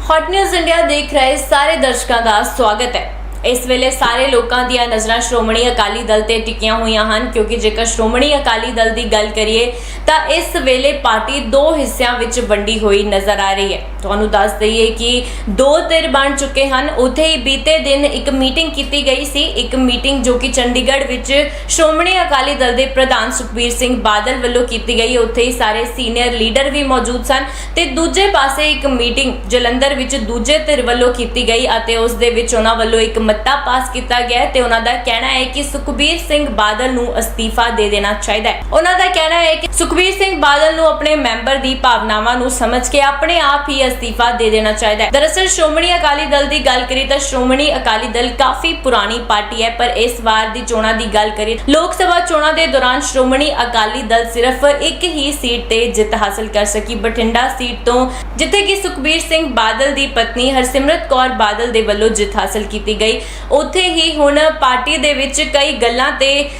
Hot news India ਦੇਖ ਰਹੇ ਸਾਰੇ ਦਰਸ਼ਕਾਂ ਦਾ ਸਵਾਗਤ ਹੈ ਇਸ ਵੇਲੇ ਸਾਰੇ ਲੋਕਾਂ ਦੀਆਂ ਨਜ਼ਰਾਂ ਸ਼੍ਰੋਮਣੀ ਅਕਾਲੀ ਦਲ ਤੇ ਟਿਕੀਆਂ ਹੋਈਆਂ ਹਨ, ਕਿਉਂਕਿ ਜੇਕਰ ਸ਼੍ਰੋਮਣੀ ਅਕਾਲੀ ਦਲ ਦੀ ਗੱਲ ਕਰੀਏ, ਤਾਂ ਇਸ ਵੇਲੇ ਪਾਰਟੀ ਦੋ ਹਿੱਸਿਆਂ ਵਿੱਚ ਵੰਡੀ ਹੋਈ ਨਜ਼ਰ ਆ ਰਹੀ ਹੈ। ਤੁਹਾਨੂੰ ਦੱਸ ਦਈਏ ਕਿ ਦੋ ਧਿਰ ਬਣ ਚੁੱਕੇ ਹਨ। ਉੱਥੇ ਹੀ ਬੀਤੇ ਦਿਨ ਇੱਕ ਮੀਟਿੰਗ ਕੀਤੀ ਗਈ ਸੀ। ਇੱਕ ਮੀਟਿੰਗ ਜੋ ਕਿ ਚੰਡੀਗੜ੍ਹ ਵਿੱਚ ਸ਼੍ਰੋਮਣੀ ਅਕਾਲੀ ਦਲ ਦੇ ਪ੍ਰਧਾਨ ਸੁਖਬੀਰ ਸਿੰਘ ਬਾਦਲ ਵੱਲੋਂ ਕੀਤੀ ਗਈ। ਉੱਥੇ ਹੀ ਸਾਰੇ ਸੀਨੀਅਰ ਲੀਡਰ ਵੀ ਮੌਜੂਦ ਸਨ ਤੇ ਦੂਜੇ ਪਾਸੇ ਇੱਕ ਮੀਟਿੰਗ ਜਲੰਧਰ ਵਿੱਚ ਦੂਜੇ ਧਿਰ ਵੱਲੋਂ ਕੀਤੀ ਗਈ ਅਤੇ ਉਸ ਦੇ ਵਿੱਚ ਉਹਨਾਂ ਵੱਲੋਂ ਇੱਕ ਮੱਤਾ ਪਾਸ ਕੀਤਾ ਗਿਆ ਤੇ ਉਹਨਾਂ ਦਾ ਕਹਿਣਾ ਹੈ ਕਿ ਸੁਖਬੀਰ ਸਿੰਘ ਬਾਦਲ ਨੂੰ ਅਸਤੀਫਾ ਦੇ ਦੇਣਾ ਚਾਹੀਦਾ ਹੈ। ਉਹਨਾਂ ਦਾ ਕਹਿਣਾ ਹੈ ਕਿ ਸੁਖਬੀਰ ਸਿੰਘ ਬਾਦਲ ਨੂੰ ਆਪਣੇ ਮੈਂਬਰ ਦੀ ਭਾਵਨਾਵਾਂ ਨੂੰ ਸਮਝ ਕੇ ਆਪਣੇ ਆਪ ਹੀ ਅਸਤੀਫਾ ਦੇ ਦੇਣਾ ਚਾਹੀਦਾ ਹੈ। ਦਰਅਸਲ ਸ਼੍ਰੋਮਣੀ ਅਕਾਲੀ ਦਲ ਦੀ ਗੱਲ ਕਰੀ ਤਾਂ ਸ਼੍ਰੋਮਣੀ ਅਕਾਲੀ ਦਲ ਕਾਫੀ ਪੁਰਾਣੀ ਪਾਰਟੀ ਹੈ, ਪਰ ਇਸ ਵਾਰ ਦੀ ਚੋਣਾਂ ਦੀ ਗੱਲ ਕਰੀ ਲੋਕ ਸਭਾ ਚੋਣਾਂ ਦੇ ਦੌਰਾਨ ਸ਼੍ਰੋਮਣੀ ਅਕਾਲੀ ਦਲ ਸਿਰਫ ਇੱਕ ਹੀ ਸੀਟ ਤੇ ਜਿੱਤ ਹਾਸਲ ਕਰ ਸਕੀ। ਬਠਿੰਡਾ ਸੀਟ ਤੋਂ ਜਿੱਥੇ ਕਿ ਸੁਖਬੀਰ ਸਿੰਘ ਬਾਦਲ ਦੀ ਪਤਨੀ ਹਰਸਿਮਰਤ ਕੌਰ ਬਾਦਲ ਦੇ ਵੱਲੋਂ ਜਿੱਤ ਹਾਸਲ ਕੀਤੀ ਗਈ। ਉੱਥੇ ਹੀ ਹੁਣ ਪਾਰਟੀ ਦੇ ਵਿੱਚ ਕਈ ਗੱਲਾਂ ਤੇ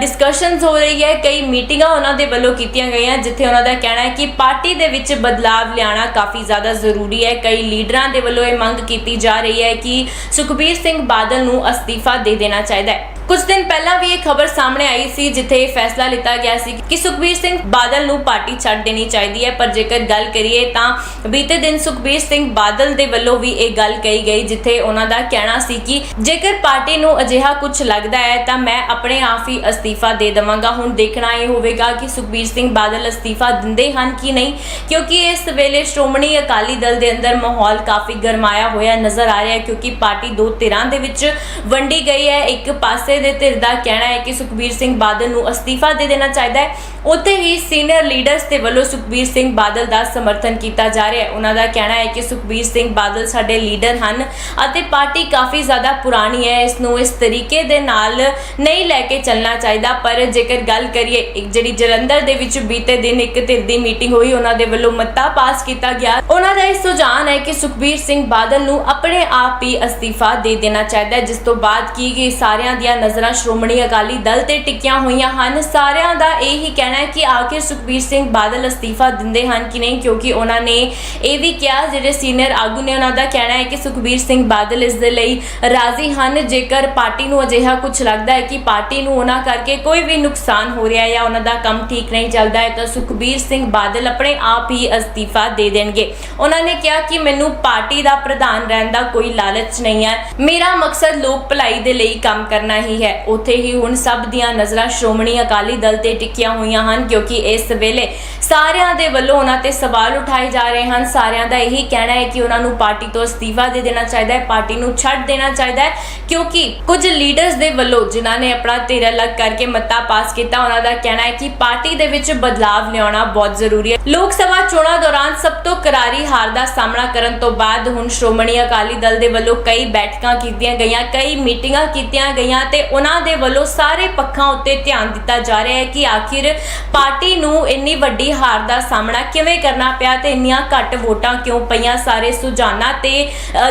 ਡਿਸਕਸ਼ਨਸ ਹੋ ਰਹੀ ਹੈ, ਕਈ ਮੀਟਿੰਗਾਂ ਉਹਨਾਂ ਦੇ ਵੱਲੋਂ ਕੀਤੀਆਂ ਗਈਆਂ, ਜਿੱਥੇ ਉਹਨਾਂ ਦਾ ਕਹਿਣਾ ਹੈ ਕਿ ਪਾਰਟੀ ਦੇ ਵਿੱਚ ਬਦਲਾਵ ਲਿਆਉਣਾ ਕਾਫੀ ਜ਼ਿਆਦਾ ਜ਼ਰੂਰੀ ਹੈ। ਕਈ ਲੀਡਰਾਂ ਦੇ ਵੱਲੋਂ ਇਹ ਮੰਗ ਕੀਤੀ ਜਾ ਰਹੀ ਹੈ ਕਿ ਸੁਖਬੀਰ ਸਿੰਘ ਬਾਦਲ ਨੂੰ ਅਸਤੀਫਾ ਦੇ ਦੇਣਾ ਚਾਹੀਦਾ ਹੈ। ਕੁਝ ਦਿਨ ਪਹਿਲਾਂ ਵੀ ਇਹ ਖਬਰ ਸਾਹਮਣੇ ਆਈ ਸੀ, ਜਿੱਥੇ ਇਹ ਫੈਸਲਾ ਲਿੱਤਾ ਗਿਆ ਸੀ ਕਿ ਸੁਖਬੀਰ ਸਿੰਘ ਬਾਦਲ ਨੂੰ ਪਾਰਟੀ ਛੱਡ ਦੇਣੀ ਚਾਹੀਦੀ ਹੈ। ਪਰ ਜੇਕਰ ਗੱਲ ਕਰੀਏ ਤਾਂ ਬੀਤੇ ਦਿਨ ਸੁਖਬੀਰ ਸਿੰਘ ਬਾਦਲ ਦੇ ਵੱਲੋਂ ਵੀ ਇਹ ਗੱਲ ਕਹੀ ਗਈ, ਜਿੱਥੇ ਉਹਨਾਂ ਦਾ ਕਹਿਣਾ ਸੀ ਕਿ ਜੇਕਰ ਪਾਰਟੀ ਨੂੰ ਅਜਿਹਾ ਕੁਝ ਲੱਗਦਾ ਹੈ, ਤਾਂ ਮੈਂ ਆਪਣੇ ਆਪ ਹੀ ਅਸਤੀਫਾ ਦੇ ਦੇਵਾਂਗਾ। ਹੁਣ ਦੇਖਣਾ ਇਹ ਹੋਵੇਗਾ ਕਿ ਸੁਖਬੀਰ ਸਿੰਘ ਬਾਦਲ ਅਸਤੀਫਾ ਦਿੰਦੇ ਹਨ ਕਿ ਨਹੀਂ, ਕਿਉਂਕਿ ਇਸ ਵੇਲੇ ਸ਼੍ਰੋਮਣੀ ਅਕਾਲੀ ਦਲ ਦੇ ਅੰਦਰ ਮਾਹੌਲ ਕਾਫੀ ਗਰਮਾਇਆ ਹੋਇਆ ਨਜ਼ਰ ਆ ਰਿਹਾ ਹੈ, ਕਿਉਂਕਿ ਪਾਰਟੀ ਦੋ ਧਿਰਾਂ ਦੇ ਵਿੱਚ ਵੰਡੀ ਗਈ ਹੈ। ਇੱਕ ਪਾਸੇ ਦੇ ਧਿਰ ਦਾ ਕਹਿਣਾ ਹੈ ਕਿ ਸੁਖਬੀਰ ਸਿੰਘ ਬਾਦਲ ਨੂੰ ਅਸਤੀਫਾ ਦੇ ਦੇਣਾ ਚਾਹੀਦਾ ਹੈ। ਉੱਥੇ ਹੀ ਸੀਨੀਅਰ ਲੀਡਰਸ ਦੇ ਵੱਲੋਂ ਸੁਖਬੀਰ ਸਿੰਘ ਬਾਦਲ ਦਾ ਸਮਰਥਨ ਕੀਤਾ ਜਾ ਰਿਹਾ ਹੈ। ਉਹਨਾਂ ਦਾ ਕਹਿਣਾ ਹੈ ਕਿ ਸੁਖਬੀਰ ਸਿੰਘ ਬਾਦਲ ਸਾਡੇ ਲੀਡਰ ਹਨ ਅਤੇ ਪਾਰਟੀ ਕਾਫੀ ਜ਼ਿਆਦਾ ਪੁਰਾਣੀ ਹੈ। ਇਸ ਨੂੰ ਇਸ ਤਰੀਕੇ ਦੇ ਨਾਲ ਨਹੀਂ ਲੈ ਕੇ ਚੱਲਣਾ ਚਾਹੀਦਾ। ਪਰ ਜੇਕਰ ਗੱਲ ਕਰੀਏ, ਇੱਕ ਜਿਹੜੀ ਜਲੰਧਰ ਦੇ ਵਿੱਚ ਬੀਤੇ ਦਿਨ ਇੱਕ ਧਿਰ ਦੀ ਮੀਟਿੰਗ ਹੋਈ, ਉਹਨਾਂ ਦੇ ਵੱਲੋਂ ਮਤਾ ਪਾਸ ਕੀਤਾ ਗਿਆ। ਉਹਨਾਂ ਦਾ ਇਹ ਸੁਝਾਅ ਹੈ ਕਿ ਸੁਖਬੀਰ ਸਿੰਘ ਬਾਦਲ ਨੂੰ ਆਪਣੇ ਆਪ ਹੀ ਅਸਤੀਫਾ ਦੇ ਦੇਣਾ ਚਾਹੀਦਾ ਹੈ, ਜਿਸ ਤੋਂ ਬਾਅਦ ਕੀ ਸਾਰਿਆਂ ਦੀਆਂ ਨਜ਼ਰਾਂ ਸ਼੍ਰੋਮਣੀ ਅਕਾਲੀ ਦਲ ਤੇ ਟਿਕੀਆਂ ਹੋਈਆਂ ਹਨ। ਸਾਰਿਆਂ ਦਾ ਇਹ ਹੀ ਕਹਿਣਾ ਹੈ ਕਿ ਆਖਿਰ ਸੁਖਬੀਰ ਸਿੰਘ ਬਾਦਲ ਅਸਤੀਫਾ ਦਿੰਦੇ ਹਨ ਕਿ ਨਹੀਂ, ਕਿਉਂਕਿ ਉਹਨਾਂ ਨੇ ਇਹ ਵੀ ਕਿਹਾ, ਜਿਹੜੇ ਸੀਨੀਅਰ ਆਗੂ ਨੇ ਉਹਨਾਂ ਦਾ ਕਹਿਣਾ ਹੈ ਕਿ ਸੁਖਬੀਰ ਸਿੰਘ ਬਾਦਲ ਇਸ ਦੇ ਲਈ ਰਾਜ਼ੀ ਹਨ। ਜੇਕਰ ਪਾਰਟੀ ਨੂੰ ਅਜਿਹਾ ਕੁਝ ਲੱਗਦਾ ਹੈ ਕਿ ਪਾਰਟੀ ਨੂੰ ਉਹਨਾਂ ਕਰਕੇ ਕੋਈ ਵੀ ਨੁਕਸਾਨ ਹੋ ਰਿਹਾ ਹੈ ਜਾਂ ਉਹਨਾਂ ਦਾ ਕੰਮ ਠੀਕ ਨਹੀਂ ਚੱਲਦਾ ਹੈ, ਤਾਂ ਸੁਖਬੀਰ ਸਿੰਘ ਬਾਦਲ ਆਪਣੇ ਆਪ ਹੀ ਅਸਤੀਫਾ ਦੇ ਦੇਣਗੇ। ਉਹਨਾਂ ਨੇ ਕਿਹਾ ਕਿ ਮੈਨੂੰ ਪਾਰਟੀ ਦਾ ਪ੍ਰਧਾਨ ਰਹਿਣ ਦਾ ਕੋਈ ਲਾਲਚ ਨਹੀਂ ਹੈ। ਮੇਰਾ ਮਕਸਦ ਲੋਕ ਭਲਾਈ ਦੇ ਲਈ ਕੰਮ ਕਰਨਾ ਹੀ ਹੈ। ਉੱਥੇ ਹੀ ਹੁਣ ਸਭ ਦੀਆਂ ਨਜ਼ਰਾਂ ਸ਼੍ਰੋਮਣੀ ਅਕਾਲੀ ਦਲ ਤੇ ਟਿਕੀਆਂ ਹੋਈਆਂ ਹਨ, ਕਿਉਂਕਿ ਇਸ ਵੇਲੇ ਸਾਰਿਆਂ ਦੇ ਵੱਲੋਂ ਉਹਨਾਂ ਤੇ ਸਵਾਲ ਉਠਾਏ ਜਾ ਰਹੇ ਹਨ। ਸਾਰਿਆਂ ਦਾ ਇਹੀ ਕਹਿਣਾ ਹੈ ਕਿ ਉਹਨਾਂ ਨੂੰ ਪਾਰਟੀ ਤੋਂ ਅਸਤੀਫਾ ਦੇ ਦੇਣਾ ਚਾਹੀਦਾ ਹੈ, ਪਾਰਟੀ ਨੂੰ ਛੱਡ ਦੇਣਾ ਚਾਹੀਦਾ ਹੈ, ਕਿਉਂਕਿ ਕੁਝ ਲੀਡਰਸ ਦੇ ਵੱਲੋਂ ਜਿਨ੍ਹਾਂ ਨੇ ਆਪਣਾ ਧਿਰ ਅਲੱਗ ਕਰਕੇ ਮੱਤਾ ਪਾਸ ਕੀਤਾ, ਉਹਨਾਂ ਦਾ ਕਹਿਣਾ ਹੈ ਕਿ ਪਾਰਟੀ ਦੇ ਵਿੱਚ ਬਦਲਾਵ ਲਿਆਉਣਾ ਬਹੁਤ ਜ਼ਰੂਰੀ ਹੈ। ਲੋਕ ਸਭਾ ਚੋਣਾਂ ਦੌਰਾਨ ਸਭ ਤੋਂ ਕਰਾਰੀ ਹਾਰ ਦਾ ਸਾਹਮਣਾ ਕਰਨ ਤੋਂ ਬਾਅਦ ਹੁਣ ਸ਼੍ਰੋਮਣੀ ਅਕਾਲੀ ਦਲ ਦੇ ਵੱਲੋਂ ਕਈ ਬੈਠਕਾਂ ਕੀਤੀਆਂ ਗਈਆਂ, ਕਈ ਮੀਟਿੰਗਾਂ ਕੀਤੀਆਂ ਗਈਆਂ ਤੇ ਉਹਨਾਂ ਦੇ ਵੱਲੋਂ ਸਾਰੇ ਪੱਖਾਂ ਉੱਤੇ ਧਿਆਨ ਦਿੱਤਾ ਜਾ ਰਿਹਾ ਹੈ ਕਿ ਆਖਿਰ ਪਾਰਟੀ ਨੂੰ ਇੰਨੀ ਵੱਡੀ ਹਾਰ ਦਾ ਸਾਹਮਣਾ ਕਿਵੇਂ ਕਰਨਾ ਪਿਆ ਤੇ ਇੰਨੀਆਂ ਘੱਟ ਵੋਟਾਂ ਕਿਉਂ ਪਈਆਂ ਸਾਰੇ ਸੁਝਾਨਾਂ ਤੇ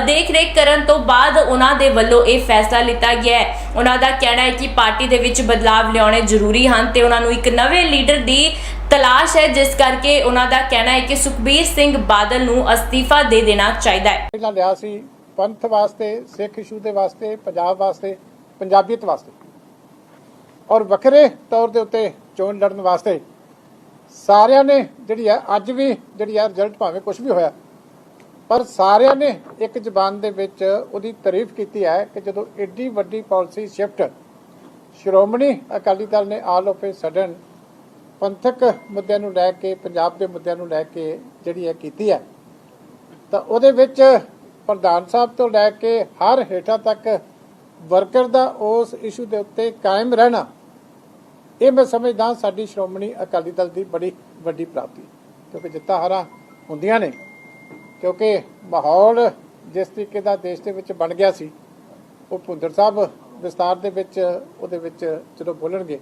ਦੇਖ ਰੇਖ ਕਰਨ ਤੋਂ ਬਾਅਦ ਉਹਨਾਂ ਦੇ ਵੱਲੋਂ ਇਹ ਫੈਸਲਾ ਲਿੱਤਾ ਗਿਆ ਹੈ। ਉਹਨਾਂ ਦਾ ਕਹਿਣਾ ਹੈ ਕਿ ਪਾਰਟੀ ਦੇ ਵਿੱਚ ਬਦਲਾਵ ਲਿਆਉਣੇ ਜ਼ਰੂਰੀ ਹਨ ਤੇ ਉਹਨਾਂ ਨੂੰ ਇੱਕ ਨਵੇਂ ਲੀਡਰ ਦੀ ਤਲਾਸ਼ ਹੈ, ਜਿਸ ਕਰਕੇ ਉਹਨਾਂ ਦਾ ਕਹਿਣਾ ਹੈ ਕਿ ਸੁਖਬੀਰ ਸਿੰਘ ਬਾਦਲ ਨੂੰ ਅਸਤੀਫਾ ਦੇ ਦੇਣਾ ਚਾਹੀਦਾ ਹੈ। ਪਹਿਲਾਂ ਲਿਆ ਸੀ ਪੰਥ ਵਾਸਤੇ, ਸਿੱਖ ਇਸ਼ੂ ਦੇ ਵਾਸਤੇ, ਪੰਜਾਬ ਵਾਸਤੇ ਪੰਜਾਬੀਅਤ ਵਾਸਤੇ। ਔਰ ਵੱਖਰੇ ਤੌਰ ਦੇ ਉੱਤੇ ਚੋਣ ਲੜਨ ਵਾਸਤੇ ਸਾਰਿਆਂ ਨੇ ਜਿਹੜੀ ਹੈ, ਅੱਜ ਵੀ ਜਿਹੜੀ ਹੈ ਰਿਜ਼ਲਟ ਭਾਵੇਂ ਕੁਝ ਵੀ ਹੋਇਆ, ਪਰ ਸਾਰਿਆਂ ਨੇ ਇੱਕ ਜ਼ਬਾਨ ਦੇ ਵਿੱਚ ਉਹਦੀ ਤਾਰੀਫ ਕੀਤੀ ਹੈ ਕਿ ਜਦੋਂ ਐਡੀ ਵੱਡੀ ਪਾਲਿਸੀ ਸ਼ਿਫਟ ਸ਼੍ਰੋਮਣੀ ਅਕਾਲੀ ਦਲ ਨੇ ਆਲ ਆਫ ਏ ਸਡਨ ਪੰਥਕ ਮੁੱਦਿਆਂ ਨੂੰ ਲੈ ਕੇ, ਪੰਜਾਬ ਦੇ ਮੁੱਦਿਆਂ ਨੂੰ ਲੈ ਕੇ ਜਿਹੜੀ ਹੈ ਕੀਤੀ ਹੈ, ਤਾਂ ਉਹਦੇ ਵਿੱਚ ਪ੍ਰਧਾਨ ਸਾਹਿਬ ਤੋਂ ਲੈ ਕੇ ਹਰ ਹੇਠਾਂ ਤੱਕ ਵਰਕਰ ਦਾ ਉਸ ਇਸ਼ੂ ਦੇ ਉੱਤੇ ਕਾਇਮ ਰਹਿਣਾ, ਇਹ ਮੈਂ ਸਮਝਦਾ ਸਾਡੀ ਸ਼੍ਰੋਮਣੀ ਅਕਾਲੀ ਦਲ ਦੀ ਬੜੀ ਵੱਡੀ ਪ੍ਰਾਪਤੀ, ਕਿਉਂਕਿ ਜਿੱਤਾਂ ਹਾਰਾਂ ਹੁੰਦੀਆਂ ਨੇ, ਕਿਉਂਕਿ ਮਾਹੌਲ ਜਿਸ ਤਰੀਕੇ ਦਾ ਦੇਸ਼ ਦੇ ਵਿੱਚ ਬਣ ਗਿਆ ਸੀ, ਉਹ ਭੁੰਦਰ ਸਾਹਿਬ ਵਿਸਤਾਰ ਦੇ ਵਿੱਚ, ਉਹਦੇ ਵਿੱਚ ਜਦੋਂ ਬੋਲਣਗੇ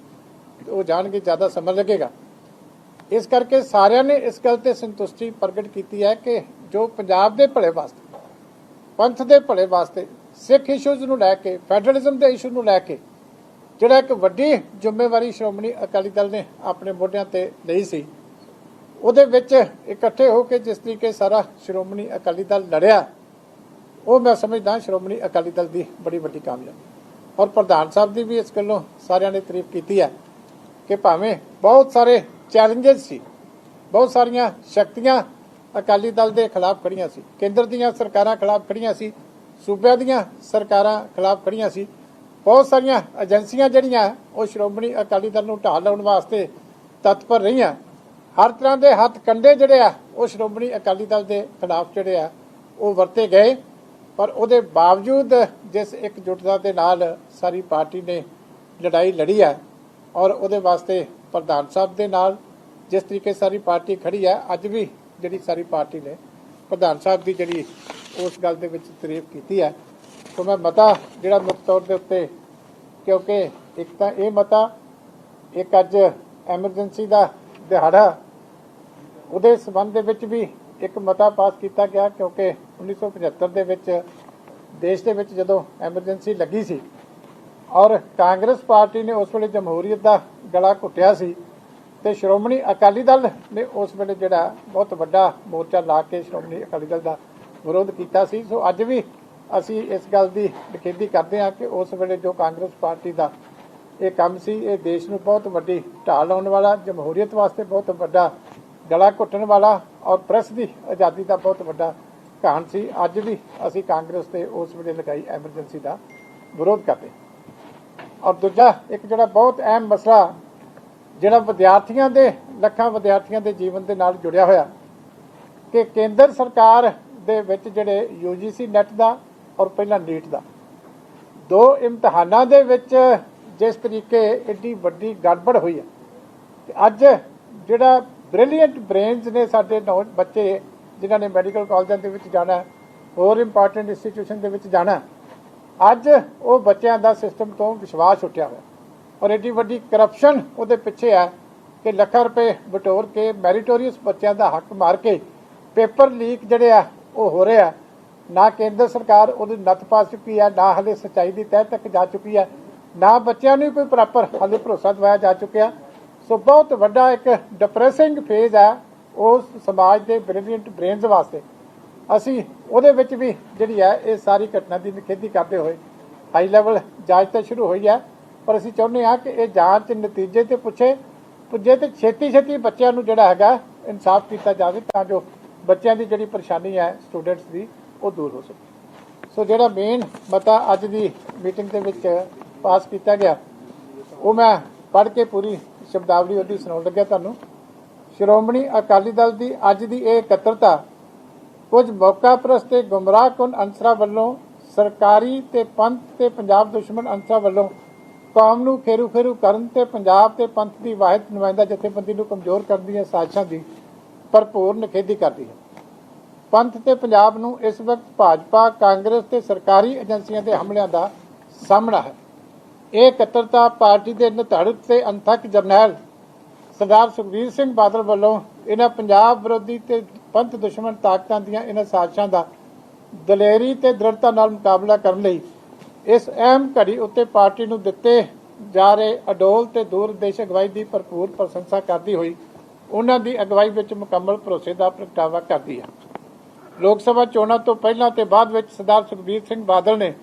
ਉਹ ਜਾਣਗੇ, ਜ਼ਿਆਦਾ ਸਮਝ ਲੱਗੇਗਾ। ਇਸ ਕਰਕੇ ਸਾਰਿਆਂ ਨੇ ਇਸ ਗੱਲ ਤੇ ਸੰਤੁਸ਼ਟੀ ਪ੍ਰਗਟ ਕੀਤੀ ਹੈ ਕਿ ਜੋ ਪੰਜਾਬ ਦੇ ਭਲੇ ਵਾਸਤੇ, ਪੰਥ ਦੇ ਭਲੇ ਵਾਸਤੇ ਸਿੱਖ ਇਸ਼ੂਜ਼ ਨੂੰ ਲੈ ਕੇ ਫੈਡਰਲਿਜ਼ਮ ਦੇ ਇਸ਼ੂ ਨੂੰ ਲੈ ਕੇ, ਜਿਹੜਾ ਇੱਕ ਵੱਡੀ ਜ਼ਿੰਮੇਵਾਰੀ ਸ਼੍ਰੋਮਣੀ ਅਕਾਲੀ ਦਲ ਨੇ ਆਪਣੇ ਮੋਢਿਆਂ ਤੇ ਲਈ ਸੀ, ਉਹਦੇ ਵਿੱਚ ਇਕੱਠੇ ਹੋ ਕੇ ਜਿਸ ਤਰੀਕੇ ਸਾਰਾ ਸ਼੍ਰੋਮਣੀ ਅਕਾਲੀ ਦਲ ਲੜਿਆ, ਉਹ ਮੈਂ ਸਮਝਦਾ ਸ਼੍ਰੋਮਣੀ ਅਕਾਲੀ ਦਲ ਦੀ ਬੜੀ ਵੱਡੀ ਕਾਮਯਾਬੀ। ਔਰ ਪ੍ਰਧਾਨ ਸਾਹਿਬ ਦੀ ਵੀ ਇਸ ਗੱਲੋਂ ਸਾਰਿਆਂ ਨੇ ਤਾਰੀਫ ਕੀਤੀ ਹੈ ਕਿ ਭਾਵੇਂ ਬਹੁਤ ਸਾਰੇ ਚੈਲੰਜਸ ਸੀ, ਬਹੁਤ ਸਾਰੀਆਂ ਸ਼ਕਤੀਆਂ ਅਕਾਲੀ ਦਲ ਦੇ ਖਿਲਾਫ ਖੜੀਆਂ ਸੀ, ਕੇਂਦਰ ਦੀਆਂ ਸਰਕਾਰਾਂ ਖਿਲਾਫ ਖੜੀਆਂ ਸੀ ਸੂਬਿਆਂ ਦੀਆਂ ਸਰਕਾਰਾਂ ਖਿਲਾਫ ਖੜੀਆਂ ਸੀ। ਬਹੁਤ ਸਾਰੀਆਂ ਏਜੰਸੀਆਂ ਜਿਹੜੀਆਂ, ਉਹ ਸ਼੍ਰੋਮਣੀ ਅਕਾਲੀ ਦਲ ਨੂੰ ਢਾਹ ਲਾਉਣ ਵਾਸਤੇ ਤਤਪਰ ਰਹੀਆਂ। ਹਰ ਤਰ੍ਹਾਂ ਦੇ ਹੱਥ ਕੰਡੇ ਜਿਹੜੇ ਆ, ਉਹ ਸ਼੍ਰੋਮਣੀ ਅਕਾਲੀ ਦਲ ਦੇ ਖਿਲਾਫ ਜਿਹੜੇ ਆ, ਉਹ ਵਰਤੇ ਗਏ। ਪਰ ਉਹਦੇ ਬਾਵਜੂਦ ਜਿਸ ਇੱਕ ਇਕਜੁੱਟਤਾ ਦੇ ਨਾਲ ਸਾਰੀ ਪਾਰਟੀ ਨੇ ਲੜਾਈ ਲੜੀ ਹੈ ਔਰ ਉਹਦੇ ਵਾਸਤੇ ਪ੍ਰਧਾਨ ਸਾਹਿਬ ਦੇ ਨਾਲ ਜਿਸ ਤਰੀਕੇ ਸਾਰੀ ਪਾਰਟੀ ਖੜੀ ਹੈ ਅੱਜ ਵੀ ਜਿਹੜੀ ਸਾਰੀ ਪਾਰਟੀ ਨੇ, ਪ੍ਰਧਾਨ ਸਾਹਿਬ ਦੀ ਜਿਹੜੀ ਉਸ ਗੱਲ ਦੇ ਵਿੱਚ ਤਾਰੀਫ ਕੀਤੀ ਹੈ। ਸੋ ਮੈਂ ਮਤਾ ਜਿਹੜਾ ਮੁੱਖ ਤੌਰ ਦੇ ਉੱਤੇ, ਕਿਉਂਕਿ ਇੱਕ ਤਾਂ ਇਹ ਮਤਾ, ਇੱਕ ਅੱਜ ਐਮਰਜੈਂਸੀ ਦਾ ਦਿਹਾੜਾ, ਉਹਦੇ ਸਬੰਧ ਦੇ ਵਿੱਚ ਵੀ ਇੱਕ ਮਤਾ ਪਾਸ ਕੀਤਾ ਗਿਆ, ਕਿਉਂਕਿ 1975 ਦੇ ਵਿੱਚ, ਦੇਸ਼ ਦੇ ਵਿੱਚ ਜਦੋਂ ਐਮਰਜੈਂਸੀ ਲੱਗੀ ਸੀ, ਔਰ ਕਾਂਗਰਸ ਪਾਰਟੀ ਨੇ ਉਸ ਵੇਲੇ ਜਮਹੂਰੀਅਤ ਦਾ ਗਲਾ ਘੁੱਟਿਆ ਸੀ, ਤੇ ਸ਼੍ਰੋਮਣੀ ਅਕਾਲੀ ਦਲ ਨੇ ਉਸ ਵੇਲੇ ਜਿਹੜਾ ਬਹੁਤ ਵੱਡਾ ਮੋਰਚਾ ਲਾ ਕੇ ਸ਼੍ਰੋਮਣੀ ਅਕਾਲੀ ਦਲ ਦਾ ਵਿਰੋਧ ਕੀਤਾ ਸੀ। ਸੋ ਅੱਜ ਵੀ ਅਸੀਂ ਇਸ ਗੱਲ ਦੀ ਨਿਖੇਧੀ ਕਰਦੇ ਹਾਂ ਕਿ ਉਸ ਵੇਲੇ ਜੋ ਕਾਂਗਰਸ ਪਾਰਟੀ ਦਾ ਇਹ ਕੰਮ ਸੀ, ਇਹ ਦੇਸ਼ ਨੂੰ ਬਹੁਤ ਵੱਡੀ ਢਾਹ ਲਾਉਣ ਵਾਲਾ, ਜਮਹੂਰੀਅਤ ਵਾਸਤੇ ਬਹੁਤ ਵੱਡਾ ਗਲਾ ਘੁੱਟਣ ਵਾਲਾ ਔਰ ਪ੍ਰੈਸ ਦੀ ਆਜ਼ਾਦੀ ਦਾ ਬਹੁਤ ਵੱਡਾ ਕਹਾਣ ਸੀ। ਅੱਜ ਵੀ ਅਸੀਂ ਕਾਂਗਰਸ ਤੇ ਉਸ ਵੇਲੇ ਲਗਾਈ ਐਮਰਜੈਂਸੀ ਦਾ ਵਿਰੋਧ ਕਰਦੇ ਔਰ ਦੂਜਾ ਇੱਕ ਜਿਹੜਾ ਬਹੁਤ ਅਹਿਮ ਮਸਲਾ, ਜਿਹੜਾ ਵਿਦਿਆਰਥੀਆਂ ਦੇ, ਲੱਖਾਂ ਵਿਦਿਆਰਥੀਆਂ ਦੇ ਜੀਵਨ ਦੇ ਨਾਲ ਜੁੜਿਆ ਹੋਇਆ, ਕਿ ਕੇਂਦਰ ਸਰਕਾਰ ਦੇ ਵਿੱਚ ਜਿਹੜੇ UGC ਨੈਟ ਦਾ ਔਰ ਪਹਿਲਾਂ ਨੀਟ ਦਾ। ਦੋ ਇਮਤਿਹਾਨਾਂ ਦੇ ਵਿੱਚ ਜਿਸ ਤਰੀਕੇ ਏਡੀ ਵੱਡੀ ਗੜਬੜ ਹੋਈ ਹੈ, ਤੇ ਅੱਜ ਜਿਹੜਾ ਬ੍ਰਿਲੀਅੰਟ ਬ੍ਰੇਨਸ ਨੇ ਸਾਡੇ ਨੌ, ਬੱਚੇ ਜਿਨ੍ਹਾਂ ਨੇ ਮੈਡੀਕਲ ਕਾਲਜਾਂ ਦੇ ਵਿੱਚ ਜਾਣਾ ਹੋਰ ਇੰਪੋਰਟੈਂਟ ਇੰਸਟੀਟਿਊਸ਼ਨ ਦੇ ਵਿੱਚ ਜਾਣਾ ਅੱਜ ਉਹ ਬੱਚਿਆਂ ਦਾ ਸਿਸਟਮ ਤੋਂ ਵਿਸ਼ਵਾਸ ਉੱਠਿਆ ਹੋਇਆ ਔਰ ਏਡੀ ਵੱਡੀ ਕਰਪਸ਼ਨ ਉਹਦੇ ਪਿੱਛੇ ਹੈ ਕਿ ਲੱਖਾਂ ਰੁਪਏ ਬਟੋਰ ਕੇ ਮੈਰੀਟੋਰੀਅਸ ਬੱਚਿਆਂ ਦਾ ਹੱਕ ਮਾਰ ਕੇ ਪੇਪਰ ਲੀਕ ਜਿਹੜੇ ਆ ਉਹ ਹੋ ਰਿਹਾ, ਨਾ ਕੇਂਦਰ ਸਰਕਾਰ ਉਹਦੀ ਨੱਥ ਪਾ ਚੁੱਕੀ ਹੈ, ਨਾ ਹਲੇ ਸਚਾਈ ਦੀ ਤਹਿ ਤੱਕ ਜਾ ਚੁੱਕੀ ਹੈ, ਨਾ ਬੱਚਿਆਂ ਨੂੰ ਕੋਈ ਪ੍ਰੋਪਰ ਹਲੇ ਭਰੋਸਾ ਦਿਵਾਇਆ ਜਾ ਚੁੱਕਿਆ। ਸੋ ਬਹੁਤ ਵੱਡਾ ਇੱਕ ਡਿਪਰੈਸਿੰਗ ਫੇਜ਼ ਹੈ ਉਸ ਸਮਾਜ ਦੇ ਬ੍ਰਿਲੀਅੰਟ ਬ੍ਰੇਨਸ ਵਾਸਤੇ। ਅਸੀਂ ਉਹਦੇ ਵਿੱਚ ਵੀ ਜਿਹੜੀ ਹੈ, ਇਹ ਸਾਰੀ ਘਟਨਾ ਦੀ ਨਿਖੇਧੀ ਕਰਦੇ ਹੋਏ ਹਾਈ ਲੈਵਲ ਜਾਂਚ ਤਾਂ ਸ਼ੁਰੂ ਹੋਈ ਹੈ, ਪਰ ਅਸੀਂ ਚਾਹੁੰਦੇ ਹਾਂ ਕਿ ਇਹ ਜਾਂਚ ਨਤੀਜੇ ਤੇ ਪੁੱਛੇ, ਪੁੱਜੇ ਤੇ ਛੇਤੀ ਛੇਤੀ ਬੱਚਿਆਂ ਨੂੰ ਜਿਹੜਾ ਹੈਗਾ ਇਨਸਾਫ ਕੀਤਾ ਜਾਵੇ ਤਾਂ ਜੋ ਬੱਚਿਆਂ ਦੀ ਜਿਹੜੀ ਪਰੇਸ਼ਾਨੀ ਹੈ ਸਟੂਡੈਂਟਸ ਦੀ, ਉਹ ਦੂਰ ਹੋ ਸਕੇ ਸੋ ਜਿਹੜਾ ਮੇਨ ਮਤਾ ਅੱਜ ਦੀ ਮੀਟਿੰਗ ਦੇ ਵਿੱਚ ਪਾਸ ਕੀਤਾ ਗਿਆ, ਉਹ ਮੈਂ ਪੜ੍ਹ ਕੇ ਪੂਰੀ ਸ਼ਬਦਾਵਲੀ ਉਹਦੀ ਸੁਣਾਉਣ ਲੱਗਿਆ ਤੁਹਾਨੂੰ। ਸ਼੍ਰੋਮਣੀ ਅਕਾਲੀ ਦਲ ਦੀ ਅੱਜ ਦੀ ਇਹ ਇਕੱਤਰਤਾ, ਕੁਝ ਮੌਕਾ ਪ੍ਰਸਤ ਤੇ ਗੁੰਮਰਾਹਕੁਨ ਅਨਸਰਾਂ ਵੱਲੋਂ, ਸਰਕਾਰੀ ਤੇ ਪੰਥ ਤੇ ਪੰਜਾਬ ਦੁਸ਼ਮਣ ਅਨਸਰਾਂ ਵੱਲੋਂ, ਕੌਮ ਨੂੰ ਖੇਰੂ ਫੇਰੂ ਕਰਨ ਤੇ ਪੰਜਾਬ ਤੇ ਪੰਥ ਦੀ ਵਾਹਿਦ ਨੁਮਾਇੰਦਾ ਜਥੇਬੰਦੀ ਨੂੰ ਕਮਜ਼ੋਰ ਕਰਨ ਦੀਆਂ ਸਾਜ਼ਿਸ਼ਾਂ ਦੀ ਭਰਪੂਰ ਨਿਖੇਧੀ ਕਰਦੀ ਹੈ। ਪੰਥ ਤੇ ਪੰਜਾਬ ਨੂੰ ਇਸ ਵਕਤ ਭਾਜਪਾ, ਕਾਂਗਰਸ ਤੇ ਸਰਕਾਰੀ ਏਜੰਸੀਆਂ ਦੇ ਹਮਲਿਆਂ ਦਾ ਸਾਹਮਣਾ ਹੈ। ਇਹ ਇਕੱਤਰਤਾ ਪਾਰਟੀ ਦੇ ਨਿਧੜਕ ਤੇ ਅੰਥਕ ਜਰਨੈਲ ਸਰਦਾਰ ਸੁਖਬੀਰ ਸਿੰਘ ਬਾਦਲ ਵੱਲੋਂ ਇਹਨਾਂ ਪੰਜਾਬ ਵਿਰੋਧੀ ਤੇ ਪੰਥ ਦੁਸ਼ਮਣ ਤਾਕਤਾਂ ਦੀਆਂ ਇਹਨਾਂ ਸਾਜ਼ਿਸ਼ਾਂ ਦਾ ਦਲੇਰੀ ਤੇ ਦ੍ਰਿੜਤਾ ਨਾਲ ਮੁਕਾਬਲਾ ਕਰਨ ਲਈ ਇਸ ਅਹਿਮ ਘੜੀ ਉੱਤੇ ਪਾਰਟੀ ਨੂੰ ਦਿੱਤੇ ਜਾ ਰਹੇ ਅਡੋਲ ਤੇ ਦੂਰਦੇਸ਼ ਅਗਵਾਈ ਦੀ ਭਰਪੂਰ ਪ੍ਰਸ਼ੰਸਾ ਕਰਦੀ ਹੋਈ ਉਹਨਾਂ ਦੀ ਅਗਵਾਈ ਵਿੱਚ ਮੁਕੰਮਲ ਭਰੋਸੇ ਦਾ ਪ੍ਰਗਟਾਵਾ ਕਰਦੀ ਹੈ ਲੋਕ ਸਭਾ ਚੋਣਾਂ ਤੋਂ ਪਹਿਲਾਂ ਤੇ ਬਾਅਦ ਵਿੱਚ ਸਰਦਾਰ ਸੁਖਬੀਰ ਸਿੰਘ ਬਾਦਲ ਨੇ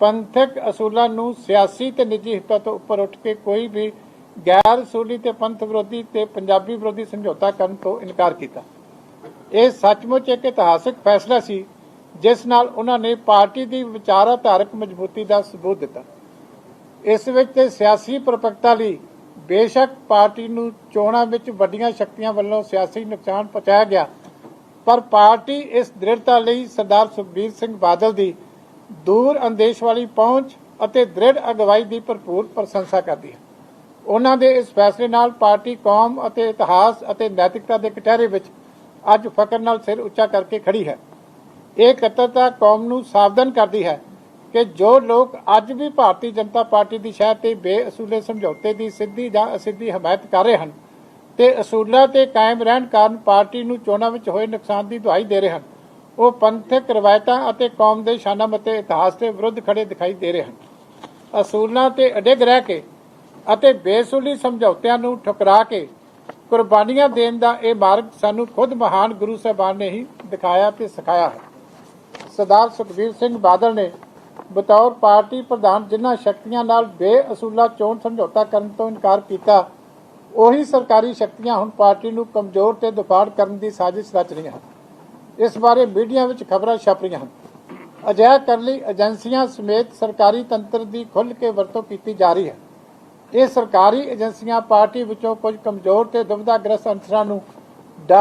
ਪੰਥਕ ਅਸੂਲਾਂ ਨੂੰ ਸਿਆਸੀ ਤੇ ਨਿੱਜੀ ਹਿੱਤਾਂ ਤੋਂ ਉੱਪਰ ਉੱਠ ਕੇ ਕੋਈ ਵੀ ਗੈਰ ਅਸੂਲੀ ਤੇ ਪੰਥ ਵਿਰੋਧੀ ਤੇ ਪੰਜਾਬੀ ਵਿਰੋਧੀ ਸਮਝੌਤਾ ਕਰਨ ਤੋਂ ਇਨਕਾਰ ਕੀਤਾ। ਇਹ ਸੱਚਮੁੱਚ ਇੱਕ ਇਤਿਹਾਸਕ ਫੈਸਲਾ ਸੀ, ਜਿਸ ਨਾਲ ਉਹਨਾਂ ਨੇ ਪਾਰਟੀ ਦੀ ਵਿਚਾਰਧਾਰਕ ਮਜ਼ਬੂਤੀ ਦਾ ਸਬੂਤ ਦਿੱਤਾ। ਇਸ ਵਿੱਚ ਤੇ ਸਿਆਸੀ ਪ੍ਰਪੱਕਤਾ ਲਈ ਬੇਸ਼ੱਕ ਪਾਰਟੀ ਨੂੰ ਚੋਣਾਂ ਵਿੱਚ ਵੱਡੀਆਂ ਸ਼ਕਤੀਆਂ ਵੱਲੋਂ ਸਿਆਸੀ ਨੁਕਸਾਨ ਪਹੁੰਚਾਇਆ ਗਿਆ, ਪਰ ਪਾਰਟੀ ਇਸ ਦ੍ਰਿੜਤਾ ਲਈ ਸਰਦਾਰ ਸੁਖਬੀਰ ਸਿੰਘ ਬਾਦਲ ਦੀ ਦੂਰ ਅੰਦੇਸ਼ ਵਾਲੀ ਪਹੁੰਚ ਅਤੇ ਦ੍ਰਿੜ ਅਗਵਾਈ ਦੀ ਭਰਪੂਰ ਪ੍ਰਸ਼ੰਸਾ ਕਰਦੀ ਹੈ। ਉਹਨਾਂ ਦੇ ਇਸ ਫੈਸਲੇ ਨਾਲ ਪਾਰਟੀ ਕੌਮ ਅਤੇ ਇਤਿਹਾਸ ਅਤੇ ਨੈਤਿਕਤਾ ਦੇ ਕਟਹਿਰੇ ਵਿੱਚ ਅੱਜ ਫ਼ਕਰ ਨਾਲ ਸਿਰ ਉੱਚਾ ਕਰਕੇ ਖੜੀ ਹੈ। ਇਹ ਇਕੱਤਰਤਾ ਕੌਮ ਨੂੰ ਸਾਵਧਾਨ ਕਰਦੀ ਹੈ ਕਿ ਜੋ ਲੋਕ ਅੱਜ ਵੀ ਭਾਰਤੀ ਜਨਤਾ ਪਾਰਟੀ ਦੀ ਸ਼ਹਿ ਤੇ ਬੇਅਸੂਲੇ ਸਮਝੌਤੇ ਦੀ ਸਿੱਧੀ ਜਾਂ ਅਸਿੱਧੀ ਹਮਾਇਤ ਕਰ ਰਹੇ ਹਨ ਤੇ ਅਸੂਲਾਂ ਤੇ ਕਾਇਮ ਰਹਿਣ ਕਾਰਨ ਪਾਰਟੀ ਨੂੰ ਚੋਣਾਂ ਵਿੱਚ ਹੋਏ ਨੁਕਸਾਨ ਦੀ ਦੁਹਾਈ ਦੇ ਰਹੇ ਹਨ। ਉਹ ਪੰਥਕ ਰਵਾਇਤਾਂ ਅਤੇ ਕੌਮ ਦੇ ਸ਼ਾਨਾਂ ਅਤੇ ਇਤਿਹਾਸ ਦੇ ਵਿਰੁੱਧ ਖੜੇ ਦਿਖਾਈ ਦੇ ਰਹੇ ਹਨ। ਅਸੂਲਾਂ ਤੇ ਅਡਿੱਗ ਰਹਿ ਕੇ ਅਤੇ ਬੇਸੂਲੀ ਸਮਝੌਤਿਆਂ ਨੂੰ ਠੁਕਰਾ ਕੇ ਕੁਰਬਾਨੀਆਂ ਦੇਣ ਦਾ ਇਹ ਮਾਰਗ ਸਾਨੂੰ ਖੁਦ ਮਹਾਨ ਗੁਰੂ ਸਾਹਿਬਾਨ ਨੇ ਹੀ ਦਿਖਾਇਆ ਤੇ ਸਿਖਾਇਆ ਹੈ। ਸਰਦਾਰ ਸੁਖਬੀਰ ਸਿੰਘ ਬਾਦਲ ਨੇ ਬਤੌਰ ਪਾਰਟੀ ਪ੍ਰਧਾਨ ਜਿਨ੍ਹਾਂ ਸ਼ਕਤੀਆਂ ਨਾਲ ਬੇਅਸੂਲਾ ਚੋਣ ਸਮਝੌਤਾ ਕਰਨ ਤੋਂ ਇਨਕਾਰ ਕੀਤਾ, ਉਹੀ ਸਰਕਾਰੀ ਸ਼ਕਤੀਆਂ ਹੁਣ ਪਾਰਟੀ ਨੂੰ ਕਮਜ਼ੋਰ ਤੇ ਦੁਫਾੜ ਕਰਨ ਦੀ ਸਾਜ਼ਿਸ਼ ਰਚ ਰਹੀਆਂ ਹਨ। ਇਸ ਬਾਰੇ ਮੀਡੀਆ ਵਿੱਚ ਖਬਰਾਂ ਛਪ ਰਹੀਆਂ ਹਨ। ਅਜਿਹਾ ਕਰਨ ਲਈ ਏਜੰਸੀਆਂ ਸਮੇਤ ਸਰਕਾਰੀ ਤੰਤਰ ਦੀ ਖੁੱਲ੍ਹ ਕੇ ਵਰਤੋਂ ਕੀਤੀ ਜਾ ਰਹੀ ਹੈ। ਇਹ ਸਰਕਾਰੀ ਏਜੰਸੀਆਂ ਪਾਰਟੀ ਵਿੱਚੋਂ ਕੁਝ ਕਮਜ਼ੋਰ ਤੇ ਦੁਬਿਧਾਗ੍ਰਸਤ ਅਨਸਰਾਂ ਨੂੰ